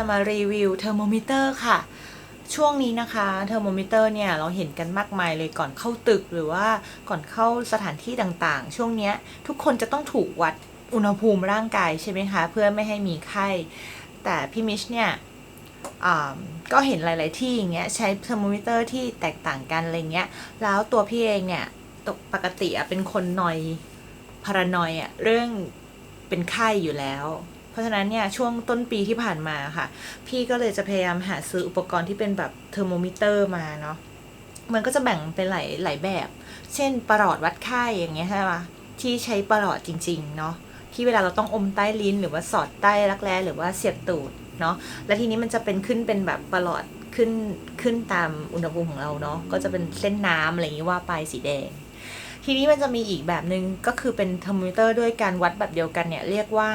จะมารีวิวเทอร์โมมิเตอร์ค่ะ ช่วงนี้นะคะเทอร์โมมิเตอร์เนี่ยเราเห็นกันมากมายเลยก่อนเข้าตึกหรือว่าก่อนเข้าสถานที่ต่างๆ ช่วงนี้ทุกคนจะต้องถูกวัดอุณหภูมิร่างกายใช่ไหมคะ เพื่อไม่ให้มีไข้ แต่พี่มิชเนี่ยอ่าก็เห็นหลาย ๆ ที่อย่างเงี้ยใช้เทอร์โมมิเตอร์ที่แตกต่างกันอะไรเงี้ยแล้วตัวพี่เองเนี่ยปกติอะเป็นคนนอยพารานอยอะเรื่องเป็นไข้อยู่แล้ว ราะฉะนั้นเนี่ยช่วงต้นปีที่ผ่านมาค่ะ พี่ก็เลยจะพยายามหาซื้ออุปกรณ์ที่เป็นแบบเทอร์โมมิเตอร์มาเนาะมันก็จะแบ่งเป็นหลายหลายแบบ เช่นประหลอดวัดไข้อย่างเงี้ยใช่ปะที่ใช้ประหลอดจริง ๆ เนาะที่เวลาเราต้องอมใต้ลิ้น หรือว่าสอดใต้รักแร้หรือว่าเสียบตูดเนาะและทีนี้มันจะเป็นขึ้นเป็นแบบประหลอดขึ้นขึ้นตามอุณหภูมิของเราเนาะก็จะเป็นเส้นน้ำอะไรอย่างงี้ว่าไปสีแดง ทีนี้มันจะมีอีกแบบหนึ่งก็คือเป็นเทอร์โมมิเตอร์ด้วยการวัดแบบเดียวกันเนี่ยเรียกว่า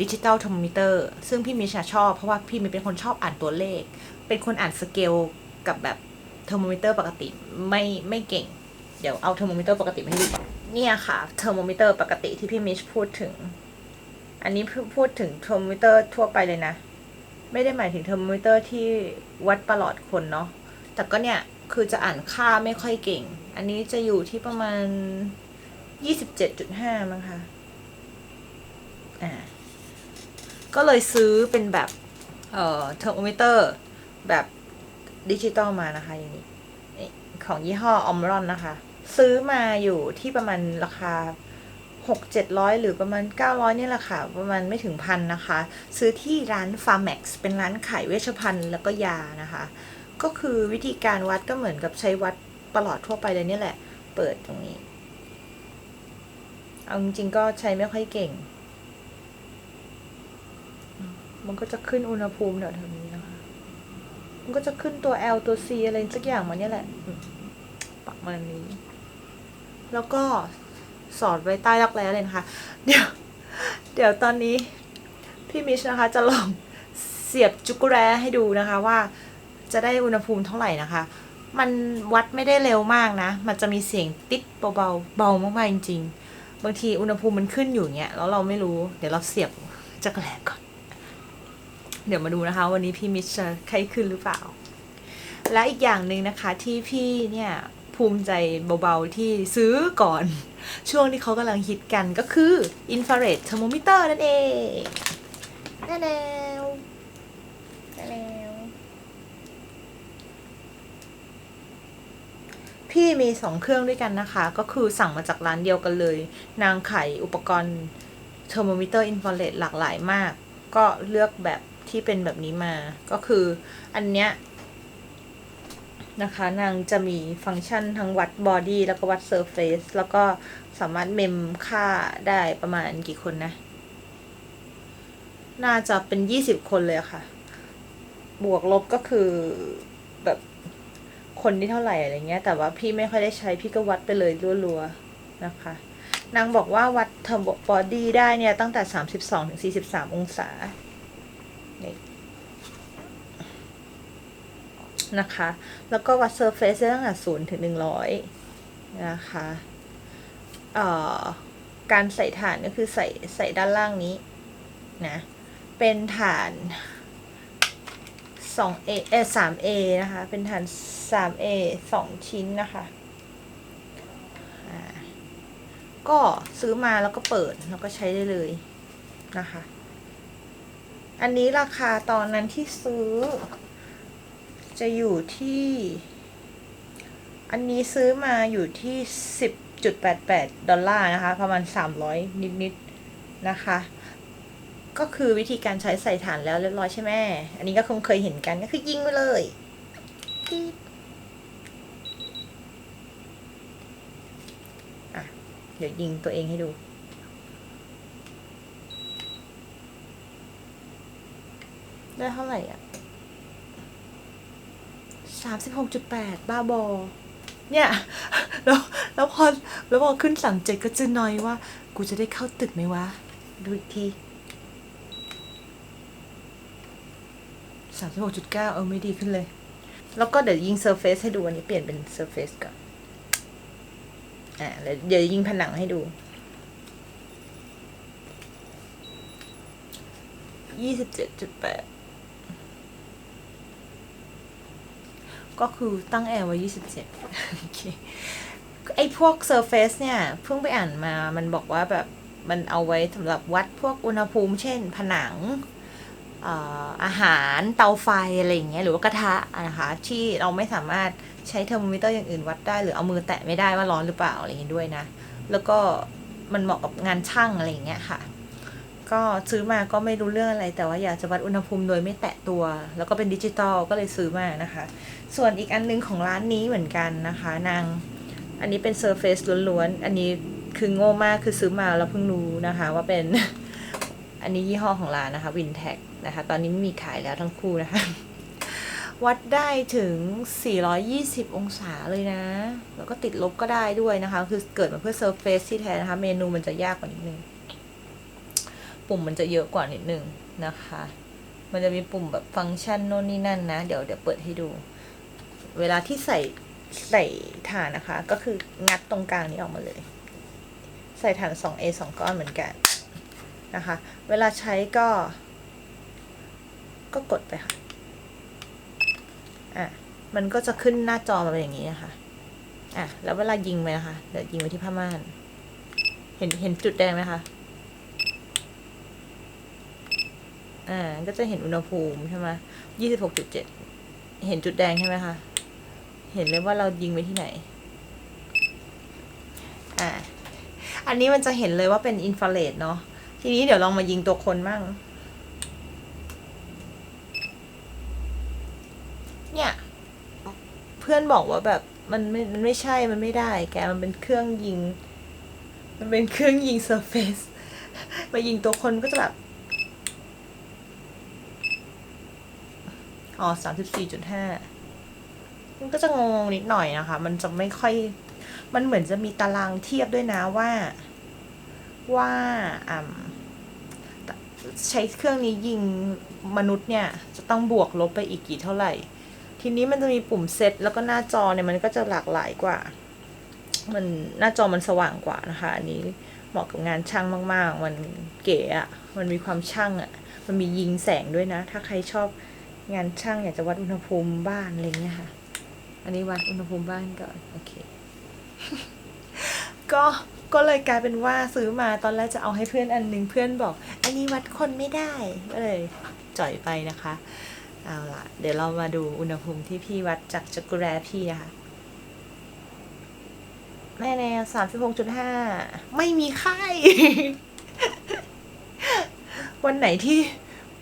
ดิจิตอลเทอร์โมมิเตอร์ซึ่งพี่มิชาชอบ เพราะว่าพี่มิชเป็นคนชอบอ่านตัวเลข เป็นคนอ่านสเกลกับแบบเทอร์โมมิเตอร์ปกติไม่ไม่เก่ง เดี๋ยวเอาเทอร์โมมิเตอร์ปกติมาให้ดูเนี่ยค่ะเทอร์โมมิเตอร์ปกติที่พี่มิชพูดถึง อันนี้พูดถึงเทอร์โมมิเตอร์ทั่วไปเลยนะ ไม่ได้หมายถึงเทอร์โมมิเตอร์ที่วัดประหลอดคนเนาะแต่ก็เนี่ยคือจะอ่านค่าไม่ค่อยเก่ง อันนี้จะอยู่ที่ประมาณ 27.5มั้งคะอ่า ก็เลยซื้อเป็นแบบเอ่อเทอร์โมมิเตอร์แบบดิจิตอลมานะคะอย่างนี้ของยี่ห้อออมรอนนะคะ ซื้อมาอยู่ที่ประมาณราคาหกเจ็ดร้อยหรือประมาณเก้าร้อยนี่แหละค่ะ ประมาณไม่ถึงพันนะคะ ซื้อที่ร้าน f a r m a x เป็นร้านขายเวชภัณฑ์แล้วก็ยานะคะ ก็คือวิธีการวัดก็เหมือนกับใช้วัดประหลอดทั่วไปเลยเนี่ยแหละ เปิดตรงนี้ เอาจริงๆก็ใช้ไม่ค่อยเก่ง มันก็จะขึ้นอุณหภูมิแถวๆนี้นะคะ มันก็จะขึ้นตัว L ตัว C อะไรสักอย่างมาเนี่ยแหละปักมาอันนี้ แล้วก็สอดไว้ใต้รักแร้เลยนะคะ เดี๋ยว เดี๋ยวตอนนี้พี่มิชนะคะ จะลองเสียบจุกแร้ให้ดูนะคะว่าจะได้อุณหภูมิเท่าไหร่นะคะ มันวัดไม่ได้เร็วมากนะ มันจะมีเสียงติ๊ดเบาๆ เบามากๆจริงๆ บางทีอุณหภูมิมันขึ้นอยู่เงี้ย แล้วเราไม่รู้ เดี๋ยวเราเสียบจักรแร้ก่อน เดี๋ยวมาดูนะคะ วันนี้พี่มิชจะไข้ขึ้นหรือเปล่า และอีกอย่างหนึ่งนะคะที่พี่เนี่ยภูมิใจเบาๆที่ซื้อก่อน ช่วงที่เขากำลังฮิตกันก็คือ infrared thermometer นั่นเองนั่นแล้วนั่นแล้วพี่มีสองเครื่องด้วยกันนะคะ ก็คือสั่งมาจากร้านเดียวกันเลย นางขายอุปกรณ์เทอร์โมมิเตอร์อินฟราเรดหลากหลายมาก ก็เลือกแบบ ที่เป็นแบบนี้มาก็คืออันเนี้ยนะคะนางจะมีฟังก์ชันทั้งวัดบอดี้แล้วก็วัดเซอร์เฟซแล้วก็สามารถเมมค่าได้ประมาณกี่คนนะ น่าจะเป็นยี่สิบคนเลยค่ะ บวกลบก็คือแบบคนที่เท่าไหร่อะไรเงี้ย แต่ว่าพี่ไม่ค่อยได้ใช้พี่ก็วัดไปเลยรัวๆนะคะ นางบอกว่าวัดเทอร์บอดี้ได้เนี่ยตั้งแต่สามสิบสองถึงสี่สิบสามองศา นี่นะคะ แล้วก็วัดเซอร์เฟซตั้งแต่ศูนย์ถึงหนึ่งร้อยนะคะเอ่อการใส่ฐานก็คือใส่ใส่ด้านล่างนี้นะ เป็นฐานสองเอเอสามเอนะคะ เป็นฐานสามเอสองชิ้นนะคะก็ซื้อมาแล้วก็เปิดแล้วก็ใช้ได้เลยนะคะ อันนี้ราคาตอนนั้นที่ซื้อ จะอยู่ที่ อันนี้ซื้อมาอยู่ที่สิบจุดแปดแปดดอลลาร์นะคะ ประมาณสามร้อยนิดๆนะคะ ก็คือวิธีการใช้ใส่ฐานแล้วเรียบร้อยใช่ไหม อันนี้ก็คงเคยเห็นกันก็คือยิงไปเลยอะเดี๋ยวยิงตัวเองให้ดู ได้เท่าไหร่อะสามสิบหกจุดแปดบ้าบอ เนี่ย แล้วแล้วพอแล้วพอขึ้นสามเจ็ดก็จะน้อยว่า กูจะได้เข้าตึกไหมวะ ดูอีกทีสามสิบหกจุดเก้าเออไม่ดีขึ้นเลย แล้วก็เดี๋ยวยิงเซอร์เฟซให้ดูอันนี้เปลี่ยนเป็นเซอร์เฟซก่อนอ่าแล้วเดี๋ยวยิงผนังให้ดูยี่สิบเจ็ดจุดแปด ก็คือตั้งแอร์ไว้27โอเคไอ้พวก Surface เนี่ย เพิ่งไปอ่านมามันบอกว่าแบบมันเอาไว้สำหรับวัดพวกอุณหภูมิ เช่น ผนังอาหารเตาไฟอะไรอย่างเงี้ยหรือว่ากระทะนะคะที่เราไม่สามารถใช้เทอร์โมมิเตอร์อย่างอื่นวัดได้ หรือเอามือแตะไม่ได้ว่าร้อนหรือเปล่าอะไรอย่างงี้ยด้วยนะ แล้วก็มันเหมาะกับงานช่างอะไรอย่างเงี้ยค่ะ ก็ซื้อมาก็ไม่รู้เรื่องอะไร แต่ว่าอยากจะวัดอุณหภูมิโดยไม่แตะตัว แล้วก็เป็นดิจิตอลก็เลยซื้อมานะคะ ส่วนอีกอันนึงของร้านนี้เหมือนกันนะคะ นางอันนี้เป็น Surface ล้วนๆ อันนี้คือโง่มากคือซื้อมาแล้วเพิ่งรู้นะคะ ว่าเป็นอันนี้ยี่ห้อของร้านนะคะ Wintec นะคะ ตอนนี้ไม่มีขายแล้วทั้งคู่นะคะ วัดได้ถึง 420 องศาเลยนะ แล้วก็ติดลบก็ได้ด้วยนะคะ คือเกิดมาเพื่อ Surface ที่แท้นะคะ เมนูมันจะยากกว่านิดนึง ปุ่มมันจะเยอะกว่านิดนึงนะคะ มันจะมีปุ่มแบบฟังก์ชันโน่นนี่นั่นนะ เดี๋ยวเดี๋ยวเปิดให้ดู เวลาที่ใส่ใส่ฐานนะคะ ก็คืองัดตรงกลางนี้ออกมาเลย ใส่ฐาน 2A 2 ก้อนเหมือนกันนะคะ เวลาใช้ก็ ก็กดไปค่ะ อะ มันก็จะขึ้นหน้าจอมาเป็นอย่างนี้นะคะ อะ แล้วเวลายิงไปนะคะ เดี๋ยวยิงไปที่ผ้าม่าน เห็นเห็นจุดแดงไหมคะ อ่า ก็จะเห็นอุณหภูมิใช่ไหมยี่สิบหกจุดเจ็ด เห็นจุดแดงใช่ไหมคะ เห็นเลยว่าเรายิงไปที่ไหน อ่า อันนี้มันจะเห็นเลยว่าเป็นอินฟราเรดเนาะ ทีนี้เดี๋ยวลองมายิงตัวคนมั่ง เนี่ย เพื่อนบอกว่าแบบมันไม่ มันไม่ใช่ มันไม่ได้ แก มันเป็นเครื่องยิง มันเป็นเครื่องยิงเซอร์เฟซมายิงตัวคนก็จะแบบ อ๋อสามสิบสี่จุดห้ามันก็จะงงนิดหน่อยนะคะ มันจะไม่ค่อย มันเหมือนจะมีตารางเทียบด้วยนะว่าว่าอ่าใช้เครื่องนี้ยิงมนุษย์เนี่ย จะต้องบวกลบไปอีกกี่เท่าไหร่ ทีนี้มันจะมีปุ่มเซตแล้วก็หน้าจอเนี่ยมันก็จะหลากหลายกว่า มันหน้าจอมันสว่างกว่านะคะ อันนี้เหมาะกับงานช่างมาก ๆ มันเก๋อะมันมีความช่างอะมันมียิงแสงด้วยนะ ถ้าใครชอบ งานช่างอยากจะวัดอุณหภูมิบ้านอะไรเงี้ยค่ะ อันนี้วัดอุณหภูมิบ้านก่อนโอเค ก็ก็เลยกลายเป็นว่าซื้อมาตอนแรกจะเอาให้เพื่อนอันหนึงเพื่อนบอก อันนี้วัดคนไม่ได้ก็เลยจ่อยไปนะคะเอาละเดี๋ยวเรามาดูอุณหภูมิที่พี่วัดจากจักรแรพี่นะคะแม่แน่สามสิบหกจุดห้าไม่มีไข้ วันไหนที่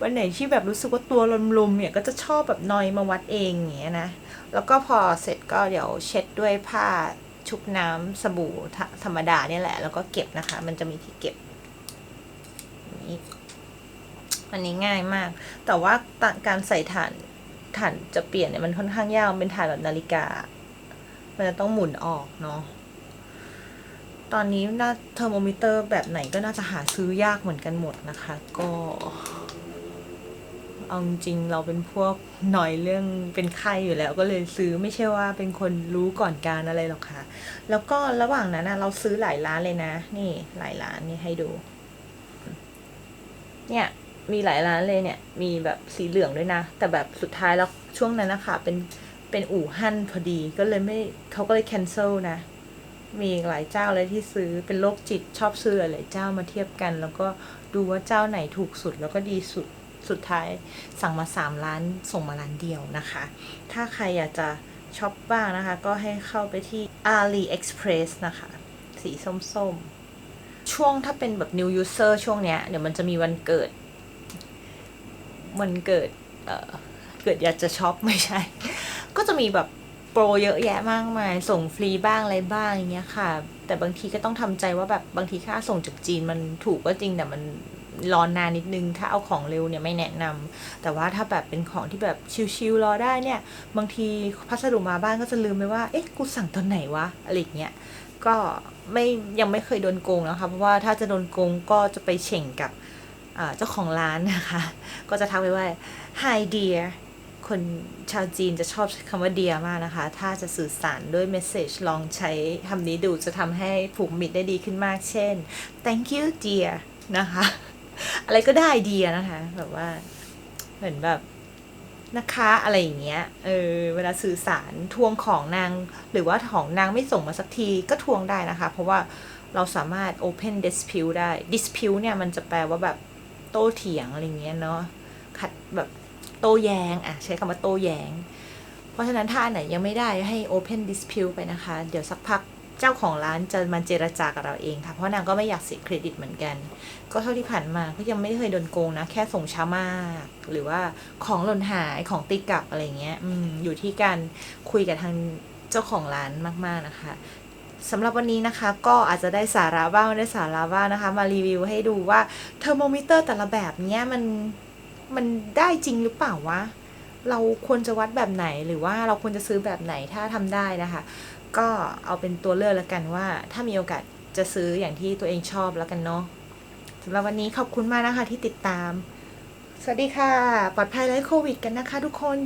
วันไหนที่แบบรู้สึกว่าตัวลมๆเนี่ยก็จะชอบแบบนอยมาวัดเองอย่างเงี้ยนะ แล้วก็พอเสร็จก็เดี๋ยวเช็ดด้วยผ้าชุบน้ำสบู่ธรรมดาเนี่ยแหละ แล้วก็เก็บนะคะ มันจะมีที่เก็บนี่อันนี้ง่ายมาก แต่ว่าการใส่ถ่านถ่านจะเปลี่ยนเนี่ยมันค่อนข้างยากเป็นถ่านแบบนาฬิกา มันจะต้องหมุนออกเนาะตอนนี้น่าเทอร์โมมิเตอร์แบบไหนก็น่าจะหาซื้อยากเหมือนกันหมดนะคะ ก็ เอาจริงเราเป็นพวกหน่อยเรื่องเป็นไข้อยู่แล้ว ก็เลยซื้อไม่ใช่ว่าเป็นคนรู้ก่อนการอะไรหรอกค่ะ แล้วก็ระหว่างนั้นนะเราซื้อหลายร้านเลยนะ นี่หลายร้านนี่ให้ดู เนี่ยมีหลายร้านเลยเนี่ย มีแบบสีเหลืองด้วยนะ แต่แบบสุดท้ายแล้วช่วงนั้นนะคะเป็นเป็นอู่ฮั่นพอดีก็เลยไม่เขาก็เลย cancel นะ มีหลายเจ้าเลยที่ซื้อเป็นโรคจิตชอบซื้อหลายเจ้ามาเทียบกัน แล้วก็ดูว่าเจ้าไหนถูกสุดแล้วก็ดีสุด สุดท้ายสั่งมาสามล้านส่งมาล้านเดียวนะคะ ถ้าใครอยากจะช็อปบ้างนะคะ ก็ให้เข้าไปที่ AliExpress นะคะ สีส้มๆ ช่วงถ้าเป็นแบบ new user ช่วงเนี้ย เดี๋ยวมันจะมีวันเกิด วันเกิดเอ่อเกิดอยากจะช็อปไม่ใช่ ก็จะมีแบบโปรเยอะแยะมากมาย ส่งฟรีบ้างอะไรบ้างอย่างเงี้ยค่ะ แต่บางทีก็ต้องทำใจว่าแบบบางทีค่าส่งจากจีนมันถูกก็จริงแต่มัน รอนนานนิดนึง ถ้าเอาของเร็วเนี่ยไม่แนะนำแต่ว่าถ้าแบบเป็นของที่แบบชิวๆรอได้เนี่ย บางทีพัสดุมาบ้านก็จะลืมไปว่า เอ๊ะ กูสั่งตอนไหนวะ อะไรเงี้ย ก็ไม่ยังไม่เคยโดนโกงนะคะ เพราะว่าถ้าจะโดนโกงก็จะไปเฉ่งกับเจ้าของร้านนะคะ ก็จะทักไปว่า hi dear คนชาวจีนจะชอบคำว่า dear มากนะคะ ถ้าจะสื่อสารด้วยเมสเซจลองใช้คำนี้ดูจะทำให้ผูกมิตรได้ดีขึ้นมากเช่น thank you dear นะคะ อะไรก็ได้ดีนะคะ แบบว่า เหมือนแบบนะคะอะไรอย่างเงี้ย เออ เวลาสื่อสารทวงของนาง หรือว่าของนางไม่ส่งมาสักทีก็ทวงได้นะคะ เพราะว่าเราสามารถ open dispute ได้ dispute เนี่ยมันจะแปลว่าแบบโต้เถียงอะไรเงี้ยเนาะ ขัดแบบโต้แยง้งอะใช้คำว่าโต้แยง้ง เพราะฉะนั้นถ้าอันไหนยังไม่ได้ให้ open dispute ไปนะคะ เดี๋ยวสักพัก เจ้าของร้านจะมาเจรจากับเราเองค่ะ เพราะนางก็ไม่อยากเสียเครดิตเหมือนกัน ก็เท่าที่ผ่านมาก็ยังไม่เคยโดนโกงนะ แค่ส่งช้ามาก หรือว่าของหล่นหายของตีกลับอะไรเงี้ยอืมอยู่ที่การคุยกับทางเจ้าของร้านมากๆนะคะสำหรับวันนี้นะคะก็อาจจะได้สาระบ้างไม่ได้สาระบ้างนะคะ มารีวิวให้ดูว่าเทอร์โมมิเตอร์แต่ละแบบเนี้ยมันมันได้จริงหรือเปล่าวะ เราควรจะวัดแบบไหน หรือว่าเราควรจะซื้อแบบไหนถ้าทำได้นะคะ ก็เอาเป็นตัวเลือกแล้วกันว่า ถ้ามีโอกาสจะซื้ออย่างที่ตัวเองชอบแล้วกันเนาะสำหรับวันนี้ขอบคุณมากนะคะที่ติดตาม สวัสดีค่ะ ปลอดภัยไร้โควิดกันนะคะทุกคน